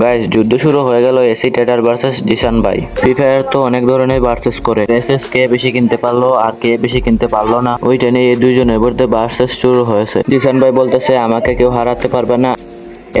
Guys যুদ্ধ শুরু হয়ে গেল এসি টেটার ভার্সেস জিসান ভাই। ফ্রি ফায়ার তো অনেক ধরনের ভার্সেস করে। এসএস কে বেশি কিনতে পারল আর কে বেশি কিনতে পারল না ওইটা নিয়ে এই দুইজনের মধ্যে ভার্সেস শুরু হয়েছে। জিসান ভাই বলতেছে, আমাকে কেউ হারাতে পারবে না।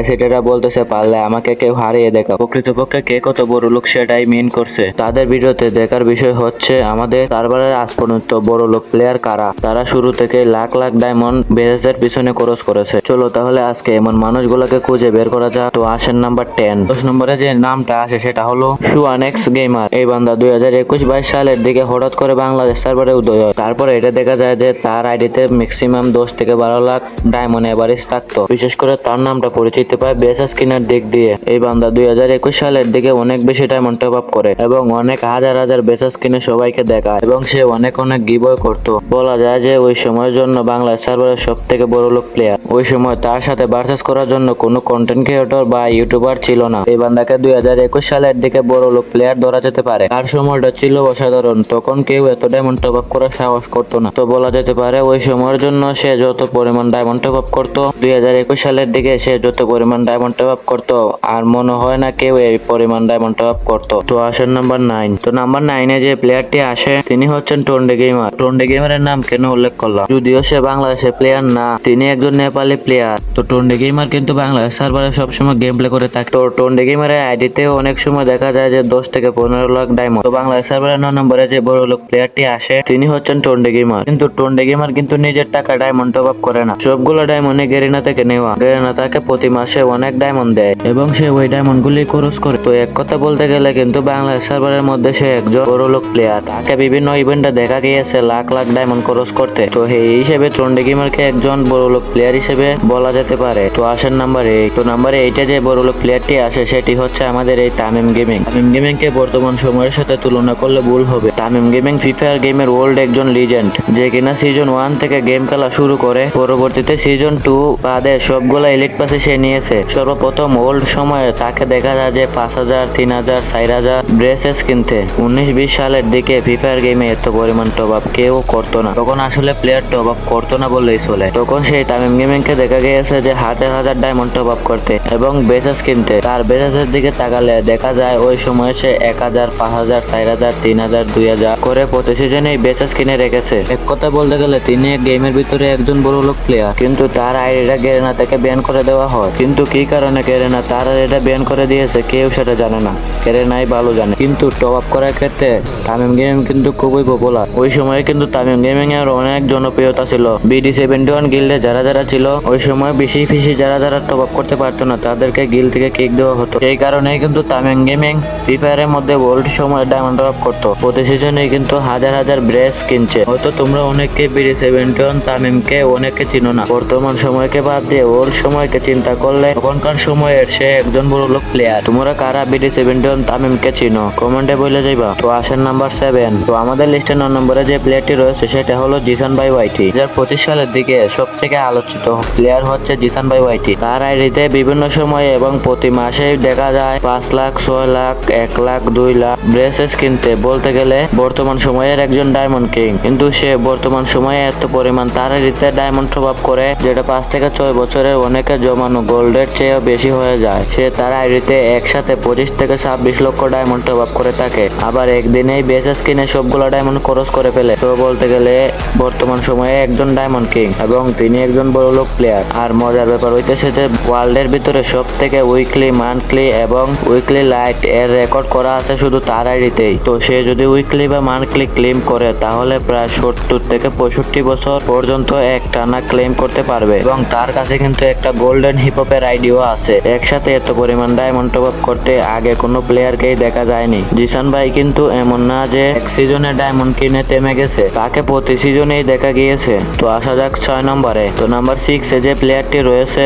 এসিটেরা বলতেছে, পারলে আমাকে কেউ হারিয়ে দেখা প্রকৃতপক্ষে কে কত বড় লোক সেটাই মিন করছে। তাদের ভিডিওতে দেখার বিষয় হচ্ছে, আমাদের সার্ভারের আজ পর্যন্ত বড় লোক প্লেয়ার কারা? তারা শুরু থেকে লাখ লাখ ডায়মন্ড বেজের পিছনে খরচ করেছে। চলো তাহলে আজকে এমন মানুষগুলোকে খুঁজে বের করা যাক। তো আসেন নাম্বার টেন। দশ নম্বরে যে নামটা আসে সেটা হলো সুয়ানেক্স গেমার। এই বান্দা দুই হাজার একুশ বাইশ সালের দিকে হঠাৎ করে বাংলাদেশ সার্ভারে উদয় হয়। তারপরে এটা দেখা যায় যে তার আইডিতে ম্যাক্সিমাম দশ থেকে বারো লাখ ডায়মন্ড এভারেজ থাকতো। বিশেষ করে তার নামটা পরিচিত পায় বেসা স্কিনের দিক দিয়ে। এই বান্দা দুই হাজার একুশ সালের দিকে অনেক বেশি ডায়মন্ড টপ আপ করে এবং অনেক হাজার হাজার বেসা কিনে সবাইকে দেখায় এবং সে অনেক অনেক গিবয় করতো। বলা যায় যে ওই সময়ের জন্য বাংলা সার্ভারের সব থেকে বড় লোক প্লেয়ার ওই সময় তার সাথে ভার্সেস করার জন্য কোনো কন্টেন্ট ক্রিয়েটর বা ইউটিউবার ছিল না। এই বান্দাকে দুই হাজার একুশ সালের দিকে বড় লোক প্লেয়ার ধরা যেতে পারে। আর সময়টা ছিল অসাধারণ। তখন কেউ এত ডায়মন্ড টপ আপ করার সাহস করতো না। তো বলা যেতে পারে ওই সময়ের জন্য সে যত পরিমাণ ডায়মন্ড টপ আপ করতো, দুই হাজার একুশ সালের দিকে সে যত পরিমাণ ডায়মন্ড টপ আপ করতো, আর মনে হয় না কেউ এই পরিমাণ ডায়মন্ড টপ আপ করতো। তো আসেন নাম্বার নাইন তো নাম্বার নাইনে যে প্লেয়ারটি আসে, তিনি হচ্ছেন টন্ডে গেমার টন্ডে গেমারের নাম কেন উল্লেখ করলাম? যদিও সে বাংলাদেশের প্লেয়ার না, তিনি একজন নেপালি প্লেয়ার তো টন্ডে গেমার কিন্তু বাংলাদেশ সার্ভারে সবসময় গেম প্লে করে থাকে। তো টন্ডে গেমারের আইডিতে অনেক সময় দেখা যায় যে দশ থেকে পনেরো লাখ ডায়মন্ড তো বাংলাদেশ সার্ভারের নয় নম্বরে যে বড় লোক প্লেয়ারটি আসে, তিনি হচ্ছেন টন্ডে গেমার কিন্তু টন্ডে গেমার কিন্তু নিজের টাকা ডায়মন্ড টপ আপ করে না। সবগুলো ডায়মন্ডে গেরিনা থেকে নেওয়া। গেরিনা তাকে প্রতি মাসে অনেক ডায়মন্ড দেয় এবং সে ওই ডায়মন্ড গুলি খরচ করে। তো এক কথা বলতে গেলে কিন্তু বাংলাদেশ সার্ভারের মধ্যে সে একজন বড় লোক প্লেয়ার তাকে বিভিন্ন ইভেন্টে দেখা গিয়েছে, লাখ লাখ ডায়মন্ড খরচ করতে। তো এই হিসেবে টন্ডে গেমারকে একজন বড় লোক প্লেয়ার হিসেবে বলা যেতে পারে। তো আসেন নাম্বার এইট তো নাম্বার এইটে যে বড় লোক প্লেয়ারটি আসে, সেটি হচ্ছে আমাদের এই তামিম গেমিং তামিম গেমিং কে বর্তমান সময়ের সাথে তুলনা করলে ভুল হবে। তামিম গেমিং ফ্রি ফায়ার গেমের ওল্ড একজন লিজেন্ড যে কিনা সিজন ওয়ান থেকে গেম খেলা শুরু করে। পরবর্তীতে সিজন টু বাদে সবগুলা ইলেক্ট পাসে সে নিয়েছে। সর্বপ্রথম ওল্ড সময়ে তাকে দেখা যায় যে পাঁচ হাজার, তিন হাজার, চার হাজার ড্রেসেস কিনতে। উনিশ বিশ সালের দিকে ফ্রি ফায়ার গেমে এত পরিমাণ টপ আপ কেউ করতো না। তখন আসলে প্লেয়ার টপ আপ করতো না বললেই চলে। তখন সেই তামিম গেমিং কে দেখা গিয়েছে যে হাজার হাজার ডায়মন্ড টপ আপ করতে এবং বেসেস কিনতে। তার বেসেসের দিকে তাকালে দেখা যায় ওই সময় সে এক হাজার, পাঁচ হাজার, চার হাজার, তিন হাজার, দুই হাজার করে প্রতি সিজনে বেসেস কিনে রেখেছে। এক কথা বলতে গেলে তিনি গেমের ভিতরে একজন বড় লোক প্লেয়ার কিন্তু তার আইডিটা গেরেনা তাকে ব্যান করে দেওয়া হয়। কিন্তু কি কারণে গেরেনা তারা এটা ব্যান করে দিয়েছে, কেউ সেটা জানে না। গেরেনাই ভালো জানে। কিন্তু টপ আপ করার ক্ষেত্রে তামিম গেমিং কিন্তু খুবই পপুলার ওই সময় কিন্তু তামিম গেমিং এর অনেক জনপ্রিয়তা ছিল। বিডি সেভেন্টি ওয়ান গিল্ডে যারা যারা ছিল, ওই সময় বেশি ফিসি যারা যারা টপ আপ করতে পারতো না, তাদেরকে গিল থেকে কেক দেওয়া হতো। এই কারণে কিন্তু তামিম গেমিং ফ্রি ফায়ারের মধ্যে ওল্ড সময় ডায়মন্ড টপ করতো। প্রতি সিজনে কিন্তু হাজার হাজার ব্রেস কিনছে। হয়তো তোমরা অনেককে বিডি সেভেন্টি ওয়ান তামিমকে অনেকে চিনো না। বর্তমান সময়কে বাদ দিয়ে ওল্ড সময়কে চিন্তা করলে তখনকার সময়ের সে একজন বড় লোক প্লেয়ার তোমরা কারা বিডি সেভেন্টি ওয়ান তামিমকে চিনো? কমেন্টে বলে যাইবা। তো আসেন নাম্বার সেভেন তো আমাদের লিস্টে নয় নম্বরে যে প্লেয়ারটি রয়েছে, সেটা হলো জিসান ভাই ওয়াইটি দু হাজার পঁচিশ সালের দিকে সব থেকে আলোচিত প্লেয়ার হচ্ছে জিসান ভাই ওয়াইটি তার আইডিতে বিভিন্ন সময়ে এবং প্রতি মাসে দেখা যায় পাঁচ লাখ, ছয় লাখ, এক লাখ, দুই লাখ ব্রেসেস কিনতে। বলতে গেলে বর্তমান সময়ের একজন ডায়মন্ড কিং কিন্তু সে বর্তমান সময়ে এত পরিমাণ তার আইডিতে ডায়মন্ড আপ করে, যেটা পাঁচ থেকে ছয় বছরের অনেকে জমানো গোল্ডের চেয়েও বেশি হয়ে যায়। সে তার আইডিতে একসাথে পঁচিশ থেকে ছাব্বিশ লক্ষ ডায়মন্ড টপ আপ করে থাকে। আবার একদিনেই বেসেস কিনে সবগুলো ডায়মন্ড খরচ করে ফেলে। তো বলতে গেলে, বর্তমান সময়ে একজন ডায়মন্ড কিং এবং তিনি একজন বড় লোক প্লেয়ার আর মজার ব্যাপার হইতেছে যে ওয়ার্ল্ডের ভিতরে সব থেকে উইকলি মান্থলি এবং উইকলি লাইটের রেকর্ড করা আছে শুধু তার আইডিতেই। তো সে যদি উইকলি বা মান্থলি ক্লেম করে, তাহলে প্রায় সত্তর থেকে পঁয়ষট্টি বছর পর্যন্ত এক টানা ক্লেম করতে পারবে। এবং তার কাছে কিন্তু একটা গোল্ডেন হিপহপের আইডিও আছে। একসাথে এত পরিমাণ ডায়মন্ড টপ করতে আগে কোনো প্লেয়ারকেই দেখা যায়নি। জিসান ভাই কিন্তু এমন না যে এক সিজনে ডায়মন্ড কিনে থেমে গেছে। তাকে প্রতি সিজনেই দেখা গিয়েছে। তো আসা যাক ছয় নম্বরে। তো নাম্বার সিক্স যে প্লেয়ারটি রয়েছে,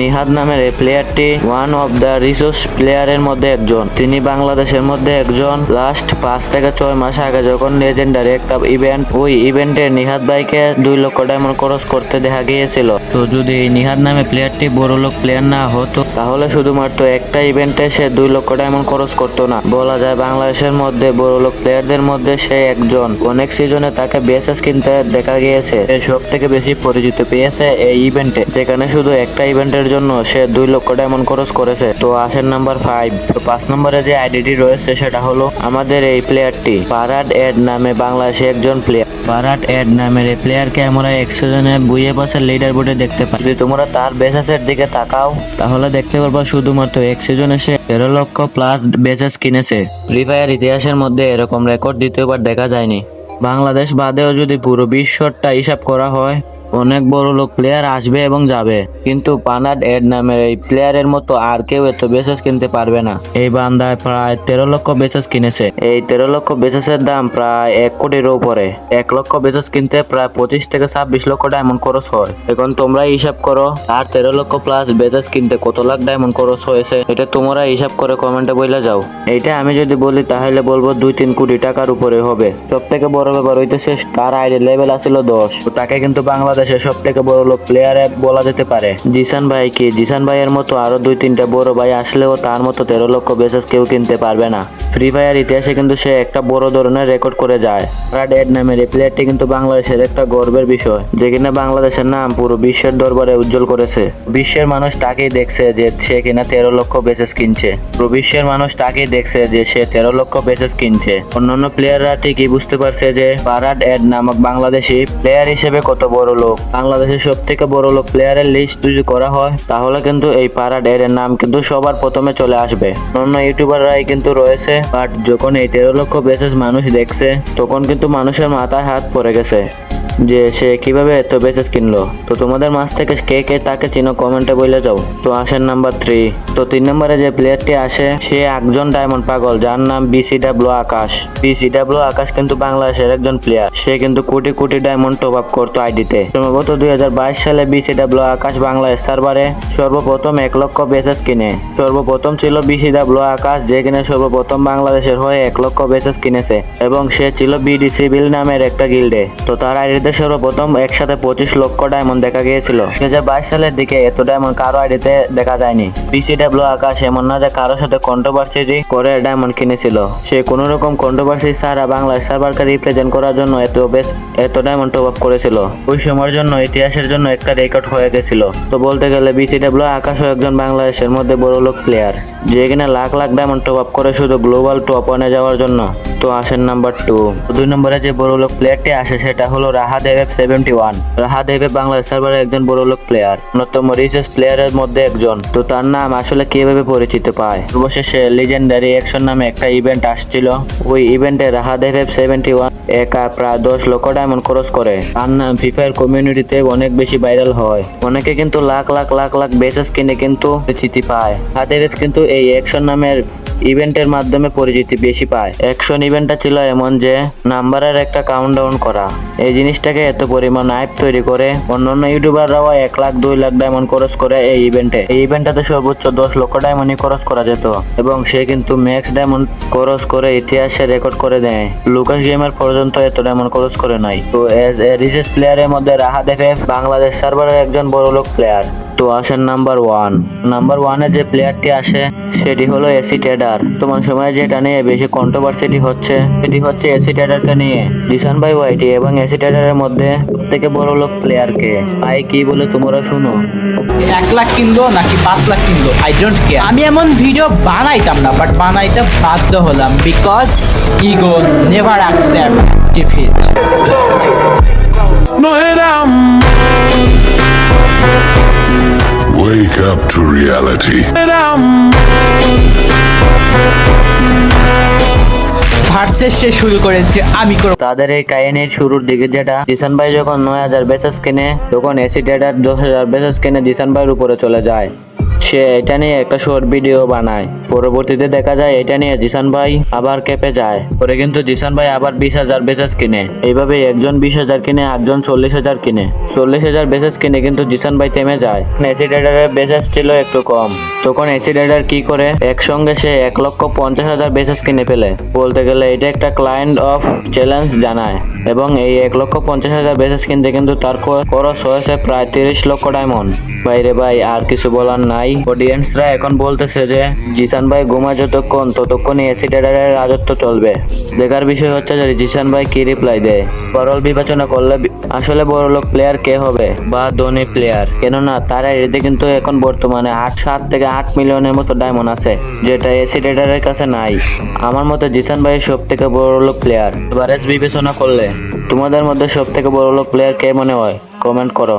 নিহাদ নামের এই প্লেয়ারটি ওয়ান অফ দ্য রিসোর্স প্লেয়ারের মধ্যে একজন। তিনি বাংলাদেশের মধ্যে একজন। লাস্ট পাঁচ থেকে ছয় মাস আগে যখন লেজেন্ডারি একটা ইভেন্ট ওই ইভেন্টে নিহাদ ভাইকে দুই লক্ষ ডায়মন্ড খরচ করতে দেখা গিয়েছিল। তো যদি নিহাদ নামে প্লেয়ারটি বড় বড় লোক প্লেয়ার না হতো। তাহলে শুধুমাত্র একটা ইভেন্টে সে দুই লক্ষ ডায়মন্ড খরচ করতো না। বলা যায় বাংলাদেশের মধ্যে বড়লোক প্লেয়ারদের মধ্যে সে একজন। অনেক সিজনে তাকে বিএসএস কিনতে দেখা গিয়েছে। সে সব থেকে বেশি পরিচিত পেয়েছে এই ইভেন্টে যেখানে শুধু একটা ইভেন্টের জন্য সে দুই লক্ষ ডায়মন্ড খরচ করেছে। তো আসেন নাম্বার ফাইভ তো পাঁচ নম্বরে যে আইডিটি রয়েছে সেটা হলো আমাদের এই প্লেয়ারটি পারাড এড নামে বাংলাদেশে একজন প্লেয়ার পারাট এড নামের এই প্লেয়ারকে আমরা একশো জনে বুয়ে পাশের লিডার বোর্ডে দেখতে পাই। যদি তোমরা তার বেসেসের দিকে তাকাও। তাহলে দেখতে পারবা শুধুমাত্র এক সিজন সে তেরো লক্ষ প্লাস বেচেস কিনেছে। ফ্রি ফায়ার ইতিহাসের মধ্যে এরকম রেকর্ড দ্বিতীয়বার দেখা যায়নি। বাংলাদেশ বাদেও যদি পুরো বিশ্বটা হিসাব করা হয় অনেক বড় লোক প্লেয়ার আসবে এবং যাবে। কিন্তু পানাড এড নামের এই প্লেয়ারের মতো আর কেউ এত বেসেস কিনতে পারবে না। এই বান্দায় প্রায় তেরো লক্ষ বেসেস কিনেছে। এই তেরো লক্ষ বেসেসের দাম প্রায় এক কোটির উপরে। এক লক্ষ বেসেস কিনতে প্রায় পঁচিশ থেকে ছাব্বিশ লক্ষ ডায়মন্ড খরচ হয়। এখন তোমরা হিসাব করো, আর তেরো লক্ষ প্লাস বেসেস কিনতে কত লাখ ডায়মন্ড খরচ হয়েছে, এটা তোমরা হিসাব করে কমেন্টে বলে যাও। এইটা আমি যদি বলি, তাহলে বলব দুই তিন কোটি টাকার উপরে হবে। সব থেকে বড় ব্যাপার হইতেছে, তার আইডি লেভেল আছিল দশ। তাকে কিন্তু বাংলাদেশের সব থেকে বড় লোক প্লেয়ার বলা যেতে পারে। জিসান ভাই কি? জিসান ভাইয়ের মতো আরও দুই তিনটা বড় ভাই আসলেও তার মতো তেরো লক্ষ বেসেস কেউ কিনতে পারবে না। ফ্রি ফায়ার ইতিহাসে কিন্তু সে একটা বড় ধরনের রেকর্ড করে যায়। ডেড নামের এই প্লেয়ারটি কিন্তু বাংলাদেশের একটা গর্বের বিষয়, যে কিনা বাংলাদেশের নাম পুরো বিশ্বের দরবারে উজ্জ্বল করেছে। বিশ্বের মানুষ তাকেই দেখছে যে সে কিনা তেরো লক্ষ বেসেস কিনছে। পুরো বিশ্বের মানুষ তাকেই দেখছে যে সে তেরো লক্ষ বেসেস কিনছে। অন্যান্য প্লেয়াররা ঠিকই বুঝতে পারছে যে পারাড এড নামক বাংলাদেশি প্লেয়ার হিসেবে কত বড় লোক। বাংলাদেশের সব থেকে বড় লোক প্লেয়ারের লিস্ট যদি করা হয়, তাহলে কিন্তু এই পারাড এর নাম কিন্তু সবার প্রথমে চলে আসবে। অন্য ইউটিউবাররাই কিন্তু রয়েছে বাট যখন এই তেরো লক্ষ বেসেস মানুষ দেখছে, তখন কিন্তু মানুষের মাথায় হাত পড়ে গেছে। যে সে কীভাবে এত বেসেস কিনলো? তো তোমাদের মাঝ থেকে কে কে তাকে চিনো কমেন্টে বলে যাও। তো আসেন নাম্বার থ্রি তো তিন নম্বরে যে প্লেয়ারটি আসে, সে একজন ডায়মন্ড পাগল, যার নাম বিসিডাব্লিউ আকাশ। বিসিডাব্লিউ আকাশ কিন্তু বাংলাদেশের একজন প্লেয়ার সে কিন্তু crore crore diamond top up করতো আইডিতে সম্ভবত দুই সালে বিসিডাব্লিউ আকাশ বাংলাদেশ সার্ভারে সর্বপ্রথম এক লক্ষ বেসেস কিনে। সর্বপ্রথম ছিল বিসিডাব্লিউ আকাশ, যে কিনে সর্বপ্রথম বাংলাদেশের হয়ে এক লক্ষ বেসেস কিনেছে। এবং সে ছিল বিডিসি বিল নামের একটা গিল্ডে তো তার আইডিতে সর্বপ্রথম একসাথে পঁচিশ লক্ষ ডায়মন্ড দেখা গিয়েছিল। দুই হাজার বাইশ সালের দিকে এত ডায়মন্ড কারও আইডিতে দেখা যায়নি। বিসিডাব্লিউ আকাশ এমন না যে কারোর সাথে কন্ট্রোভার্সি করে ডায়মন্ড কিনেছিল। সে কোনো রকম কন্ট্রোভার্সি ছাড়া বাংলাদেশ সার্ভারকে রিপ্রেজেন্ট করার জন্য এত বেশ এত ডায়মন্ড টপ করেছিল। ওই সময়ের জন্য, ইতিহাসের জন্য একটা রেকর্ড হয়ে গেছিল। তো বলতে গেলে বিসিডাব্লিউ আকাশও একজন বাংলাদেশের মধ্যে বড় লোক প্লেয়ার যে কিনা লাখ লাখ ডায়মন্ড টপ করে শুধু গ্লোবাল টপ ওয়ানে যাওয়ার জন্য। তো আসেন নাম্বার টু দুই নম্বরে যে বড় লোক প্লেয়ারটি আসে, সেটা হলো রাহা দেব সেভেন্টি ওয়ান রাহা দেব বাংলাদেশ সার্ভারের একজন বড় লোক প্লেয়ার অন্যতম রিচার্জ প্লেয়ারের মধ্যে একজন। তো তার নাম আসলে কীভাবে পরিচিত পায়? অবশেষে লিজেন্ডারি অ্যাকশন নামে একটা ইভেন্ট আসছিল। ওই ইভেন্টে রাহা দেব সেভেন্টি ওয়ান একা প্রায় দশ লক্ষ ডায়মন্ড খরচ করে। তার নাম ফ্রি ফায়ার কমিউনিটিতে অনেক বেশি ভাইরাল হয়। অনেকে কিন্তু লাখ লাখ লাখ লাখ বেসেস কিনে কিন্তু পরিচিতি পায়। হাদেব কিন্তু এই অ্যাকশন নামের ইভেন্টের মাধ্যমে পরিচিতি বেশি পায়। অ্যাকশন ইভেন্টটা ছিল এমন যে, নাম্বারের একটা কাউন্টডাউন করা। এই জিনিসটাকে এত পরিমাণ আইপ তৈরি করে, অন্যান্য ইউটিউবাররাও এক লাখ, দুই লাখ ডায়মন্ড খরচ করে এই ইভেন্টে। এই ইভেন্টটাতে সর্বোচ্চ দশ লক্ষ ডায়মন্ডই খরচ করা যেত এবং সে কিন্তু ম্যাক্স ডায়মন্ড খরচ করে ইতিহাসে রেকর্ড করে দেয়। লুকাস গেমার পর্যন্ত এত ডায়মন্ড খরচ করে নাই। তো এজ এ রিসেস প্লেয়ারের মধ্যে রাহা দেখে বাংলাদেশ সার্ভারের একজন বড় লোক প্লেয়ার তো আসেন নাম্বার ওয়ান নাম্বার ওয়ানে যে প্লেয়ারটি আসে সেটি হলো এসি ট্রেডার তোমার সময় যেটা নিয়ে বেশি কন্ট্রোভার্সিটি হচ্ছে সেটি হচ্ছে এসি ট্রেডারকে নিয়ে। দিশান ভাই ওয়াইটি এবং এসি ট্রেডারের মধ্যে থেকে বড় লোক প্লেয়ারকে ভাই কি বলে তোমরা শুনো? এক লাখ কিনলো নাকি পাঁচ লাখ কিনলো? আই ডোন্ট কেয়ার আমি এমন ভিডিও বানাইতাম না বাট বানাইতে বাধ্য হলাম because ego never accept defeat No eram. Reality. Versus সে শুরু করেছে আমি করব তাদের এই কাহিনীর শুরুর দিকে যেটা জিসান ভাই যখন নয় হাজার বেসেস কেনে তখন এসি ট্রেডার দশ হাজার বেসেস কেনে দিশান ভাইয়ের উপরে চলে যায় সে এটা নিয়ে একটা শর্ট ভিডিও বানায়। পরবর্তীতে দেখা যায় এটা নিয়ে জিসান ভাই আবার কেঁপে যায়। পরে কিন্তু জিসান ভাই আবার বিশ হাজার বেসেস কিনে। এইভাবে একজন বিশ হাজার কিনে, আটজন চল্লিশ হাজার কিনে। চল্লিশ হাজার বেসেস কিনে কিন্তু জিসান ভাই থেমে যায়। এসিডেটারের বেসেস ছিল একটু কম। তখন এসিডেটার কি করে? একসঙ্গে সে এক লক্ষ পঞ্চাশ হাজার বেসেস কিনে ফেলে। বলতে গেলে এটা একটা ক্লায়েন্ট অফ চ্যালেঞ্জ জানায়। এবং এই এক লক্ষ পঞ্চাশ হাজার বেসেস কিনতে কিন্তু তার খরচ হয়েছে প্রায় তিরিশ লক্ষ ডায়মন্ড বাইরে ভাই, আর কিছু বলার নাই। অডিয়েন্সরা এখন বলতেছে যে, জিসান ভাই ঘুমা যতক্ষণ, ততক্ষণই এসিডেটারের রাজত্ব চলবে। দেখার বিষয় হচ্ছে যে জিসান ভাই কি রিপ্লাই দেয়। বরল বিবেচনা করলে আসলে বড় লোক প্লেয়ার কে হবে? বা ধনী প্লেয়ার কেননা, তার এতে কিন্তু এখন বর্তমানে আট, সাত থেকে আট মিলিয়নের মতো ডায়মন্ড আছে, যেটা এসিডেটারের কাছে নাই। আমার মতে জিসান ভাই সব থেকে বড় লোক প্লেয়ার এভারেজ বিবেচনা করলে, তোমাদের মধ্যে সব থেকে বড় লোক প্লেয়ার কে মনে হয়? কমেন্ট করো।